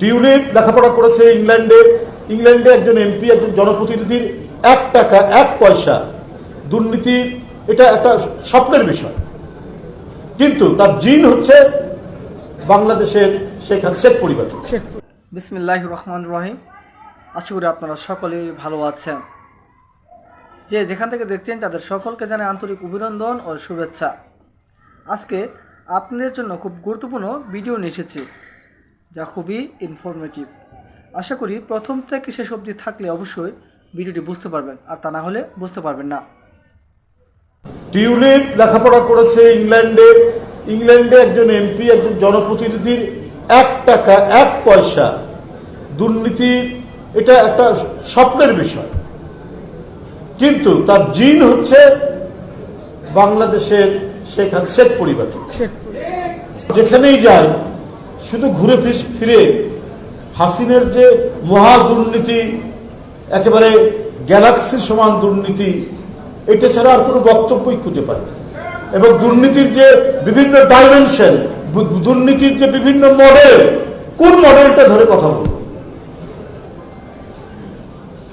Tulip লেখাপড়া করেছে ইংল্যান্ডে। ইংল্যান্ডে একজন এমপি একজন জনপ্রতিনিধির এক টাকা, এক পয়সা দুর্নীতি, এটা একটা স্বপ্নের বিষয়। কিন্তু তার জিন হচ্ছে বাংলাদেশের শেখ শেখ পরিবার বিসমিল্লাহ রহমান রহিম। আশা করি আপনারা সকলেই ভালো আছেন। যে যেখান থেকে দেখছেন, তাদের সকলকে জানাই আন্তরিক অভিনন্দন ও শুভেচ্ছা। আজকে আপনাদের জন্য খুব গুরুত্বপূর্ণ ভিডিও নিয়ে এসেছি। যা খুবই ইনফরমেটিভ আশা করি প্রথম থেকে শেষ অবধি থাকলে অবশ্যই ভিডিওটি বুঝতে পারবেন আর তা না হলে বুঝতে পারবেন না। টিউলিপ লেখাপড়া করেছে ইংল্যান্ডে। ইংল্যান্ডে একজন এমপি একজন জনপ্রতিনিধির এক টাকা এক পয়সা। দুর্নীতি এটা একটা স্বপ্নের বিষয়। কিন্তু তার জিন হচ্ছে বাংলাদেশের শেখ হাসিনা শেখ পরিবার। যেখানেই যায় শুধু ঘুরে ফিরে হাসিনের যে মহা দুর্নীতি, একেবারে গ্যালাক্সির সমান দুর্নীতি, এটা ছাড়া আর কোনো বক্তব্যই খুঁজে পায় এবং দুর্নীতির যে বিভিন্ন ডাইমেনশন দুর্নীতির যে বিভিন্ন মডেল কোন মডেলটা ধরে কথা বলব?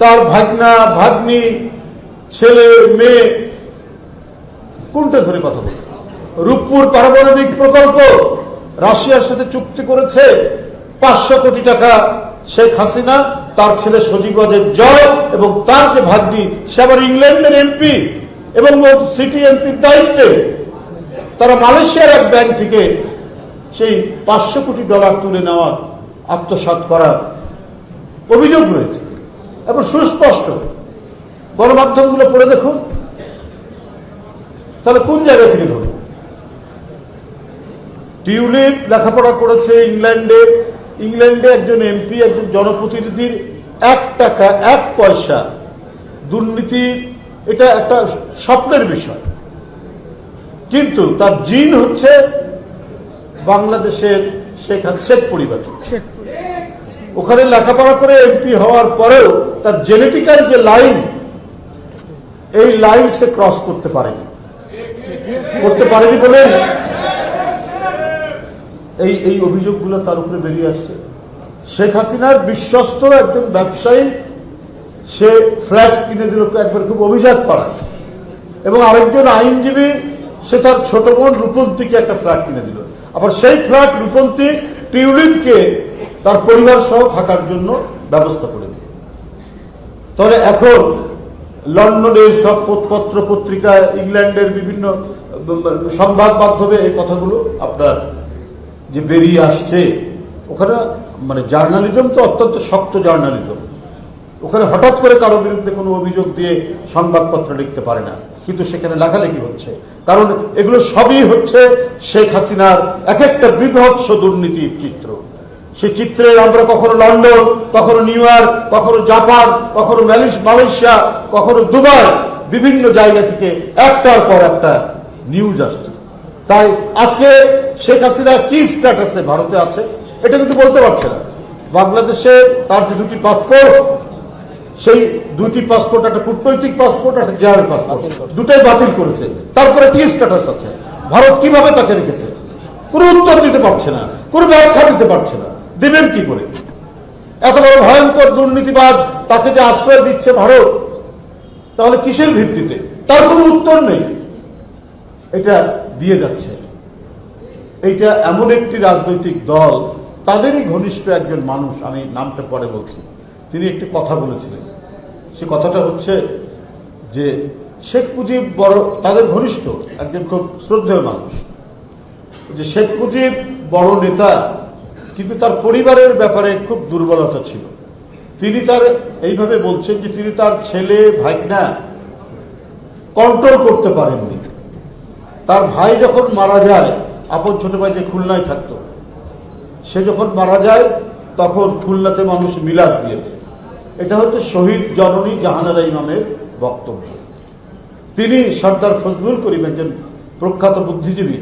তার ভাগনা, ভাগ্নি, ছেলে, মেয়ে, কোনটা ধরে কথা বলব? রূপপুর পারমাণবিক প্রকল্প রাশিয়ার সাথে চুক্তি করেছে। পাঁচশো কোটি টাকা শেখ হাসিনা, তার ছেলে সজীবাদের জয় এবং তার যে ভাগ্নি, সে আবার ইংল্যান্ডের এমপি এবং সিটি এমপির দায়িত্বে। তারা মালয়েশিয়ার এক ব্যাংক থেকে সেই পাঁচশো কোটি ডলার তুলে নেওয়ার আত্মসাৎ করার অভিযোগ রয়েছে। এবং সুস্পষ্ট। গণমাধ্যমগুলো পড়ে দেখুন। তাহলে কোন জায়গা থেকে ধরুন? টিউলিপ লেখাপড়া করেছে ইংল্যান্ডে। ইংল্যান্ডে একজন এমপি একজন জনপ্রতিনিধির এক টাকা, এক পয়সা দুর্নীতি, এটা একটা স্বপ্নের বিষয়। কিন্তু তার জিন হচ্ছে বাংলাদেশের শেখ শেখ পরিবার। ওখানে লেখাপড়া করে এমপি হওয়ার পরেও তার জেনেটিক্যাল যে লাইন, এই লাইন সে ক্রস করতে পারেনি। করতে পারেনি বলে এই এই অভিযোগগুলো তার উপরে বেরিয়ে আসছে। শেখ হাসিনার বিশ্বস্ত একজন ব্যবসায়ী, সে ফ্ল্যাট কিনে দিল, একবার খুব অভিজাত পাড়ায়। এবং আরেকজন আইনজীবী, সে তার ছোট বোন রূপন্তীকে একটা ফ্ল্যাট কিনে দিল। আবার সেই ফ্ল্যাট রূপন্তী টিউলিপকে তার পরিবার সহ থাকার জন্য ব্যবস্থা করে দিল। তাহলে এখন লন্ডনের সব পত্র পত্রিকা ইংল্যান্ডের বিভিন্ন সংবাদ মাধ্যমে এই কথাগুলো আপনার যে বেরিয়ে আসছে, ওখানে মানে জার্নালিজম তো অত্যন্ত শক্ত জার্নালিজম ওখানে হঠাৎ করে কারও বিরুদ্ধে কোনো অভিযোগ দিয়ে সংবাদপত্র লিখতে পারে না। কিন্তু সেখানে লেখালেখি হচ্ছে। কারণ এগুলো সবই হচ্ছে শেখ হাসিনার এক একটা বিভৎস দুর্নীতির চিত্র। সে চিত্রে আমরা কখনো লন্ডন, কখনো নিউ ইয়র্ক, কখনো জাপান, কখনো মালয়েশিয়া, কখনো দুবাই, বিভিন্ন জায়গা থেকে একটার পর একটা নিউজ আসছে। তাই আজকে শেখ হাসিনা কি স্ট্যাটাসে ভারতে আছে, এটা কিন্তু বলতে পারছে না। বাংলাদেশে তার যে দুটি পাসপোর্ট সেই দুটি পাসপোর্ট একটা কূটনৈতিক পাসপোর্ট একটা জেয়ার পাসপোর্ট দুটাই বাতিল করেছে। তারপরে কি স্ট্যাটাস আছে? ভারত কীভাবে তাকে রেখেছে? কোনো উত্তর দিতে পারছে না, কোনো ব্যাখ্যা দিতে পারছে না। দেবেন কি করে? এত বড় ভয়ঙ্কর দুর্নীতিবাদ তাকে যে আশ্রয় দিচ্ছে ভারত, তাহলে কিসের ভিত্তিতে? তার কোনো উত্তর নেই। এটা দিয়ে যাচ্ছে। এইটা এমন একটি রাজনৈতিক দল, তাদেরই ঘনিষ্ঠ একজন মানুষ, আমি নামটা পরে বলছি। তিনি একটি কথা বলেছিলেন। সে কথাটা হচ্ছে যে শেখ মুজিব বড়, তাদের ঘনিষ্ঠ, একজন খুব শ্রদ্ধেয় মানুষ। যে শেখ মুজিব বড় নেতা, কিন্তু তার পরিবারের ব্যাপারে খুব দুর্বলতা ছিল। তিনি তার, এইভাবে বলছেন যে তিনি তার ছেলে ভাগনা কন্ট্রোল করতে পারেননি। তার ভাই যখন মারা যায়, আপন ছোট ভাই যে খুলনায় থাকতো, সে যখন মারা যায়, তখন খুলনাতে মানুষ মিলাদ দিয়েছে। এটা হচ্ছে শহীদ জননী জাহানারা ইমামের বক্তব্য। তিনি সর্দার ফজলুল করিম একজন প্রখ্যাত বুদ্ধিজীবী।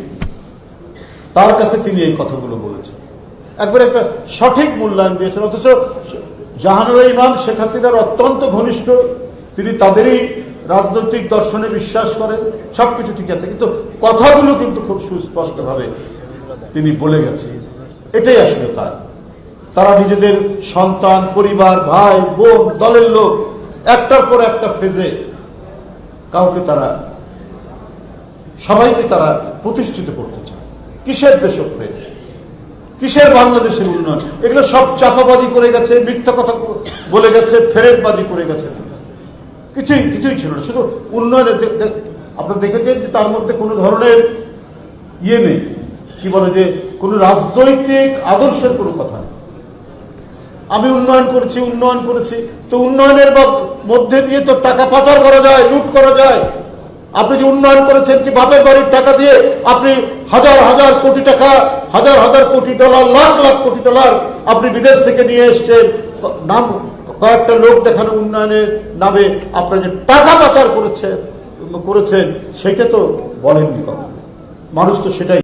তার কাছে তিনি এই কথাগুলো বলেছেন। একবার একটা সঠিক মূল্যায়ন দিয়েছেন, অথচ জাহানুর ইমাম শেখ হাসিনার অত্যন্ত ঘনিষ্ঠ, তিনি তাদেরই রাজনৈতিক দর্শনে বিশ্বাস করেন সবকিছু ঠিক আছে, কিন্তু কথাগুলো কিন্তু খুব সুস্পষ্টভাবে তিনি বলে গেছেন। এটাই আসলে তার। তারা নিজেদের সন্তান, পরিবার, ভাই, বোন, দলের লোক, একটার পর একটা ফেজে কাউকে তারা, সবাইকে তারা প্রতিষ্ঠিত করতে চায়। কিসের দেশপ্রেম কিসের বাংলাদেশের উন্নয়ন? এগুলো সব চাপাবাজি করে গেছে, মিথ্যা কথা বলে গেছে ফেরেটবাজি করে গেছে। কিছুই কিছুই ছিল না। শুধু উন্নয়নের আপনারা দেখেছেন যে তার মধ্যে কোনো ধরনের ইয়ে নেই। কি বলে যে কোনো রাজনৈতিক আদর্শের কোনো কথা আমি উন্নয়ন করেছি উন্নয়ন করেছি। তো উন্নয়নের মধ্যে দিয়ে তো টাকা পাচার করা যায়, লুট করা যায়। আপনি যে উন্নয়ন করেছেন কি বাপের বাড়ির টাকা দিয়ে আপনি হাজার হাজার কোটি টাকা, হাজার হাজার কোটি ডলার, লাখ লাখ কোটি ডলার আপনি বিদেশ থেকে নিয়ে এসছেন। নাম কয়েকটা লোক দেখানো উন্নয়নের নামে আপনারা যে টাকা পাচার করেছেন করেছেন, সেটা তো বলেননি কখন। মানুষ তো সেটাই